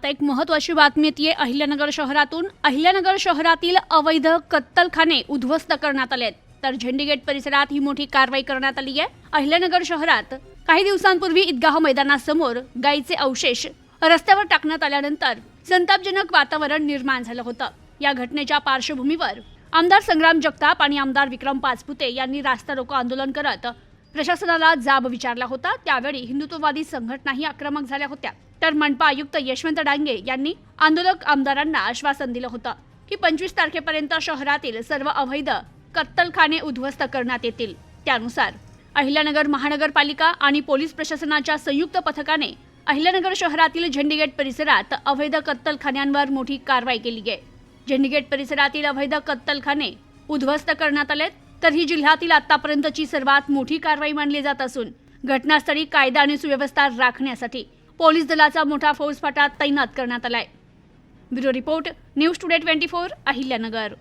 आता एक महत्वाची बातमी येते अहिल्यानगर शहरातून. अहिल्यानगर शहरातील अवैध कत्तलखाने उद्ध्वस्त करण्यात आले आहेत तर झेंडीगेट परिसरात ही मोठी कारवाई करण्यात आली आहे. अहिल्यानगर शहरात काही दिवसांपूर्वी ईदगाह मैदानासमोर गायीचे अवशेष रस्त्यावर टाकण्यात आल्यानंतर संतापजनक वातावरण निर्माण झालं होतं. या घटनेच्या पार्श्वभूमीवर आमदार संग्राम जगताप आणि आमदार विक्रम पाचपुते यांनी रास्ता रोको आंदोलन करत प्रशासनाला जाब विचारला होता. त्यावेळी हिंदुत्ववादी संघटनाही आक्रमक झाल्या होत्या. तर मनपा आयुक्त यशवंत डांगे यांनी आंदोलक आमदारांना आश्वासन दिलं होतं की पंचवीस तारखेपर्यंत शहरातील सर्व अवैध कत्तलखाने उद्ध्वस्त करण्यात येतील. त्यानुसार अहिल्यानगर महानगरपालिका आणि पोलीस प्रशासनाच्या संयुक्त पथकाने अहिल्यानगर शहरातील झेंडीगेट परिसरात अवैध कत्तलखान्यांवर मोठी कारवाई केली आहे. झेंडीगेट परिसरातील अवैध कत्तलखाने उद्ध्वस्त करण्यात आलेत. तर ही जिल्ह्यातील आतापर्यंतची सर्वात मोठी कारवाई मानली जात असून घटनास्थळी कायदा आणि सुव्यवस्था राखण्यासाठी पोलीस दलाचा मोठा फौजफाटा तैनात करण्यात आलाय. Bureau report news today twenty four Ahilyanagar.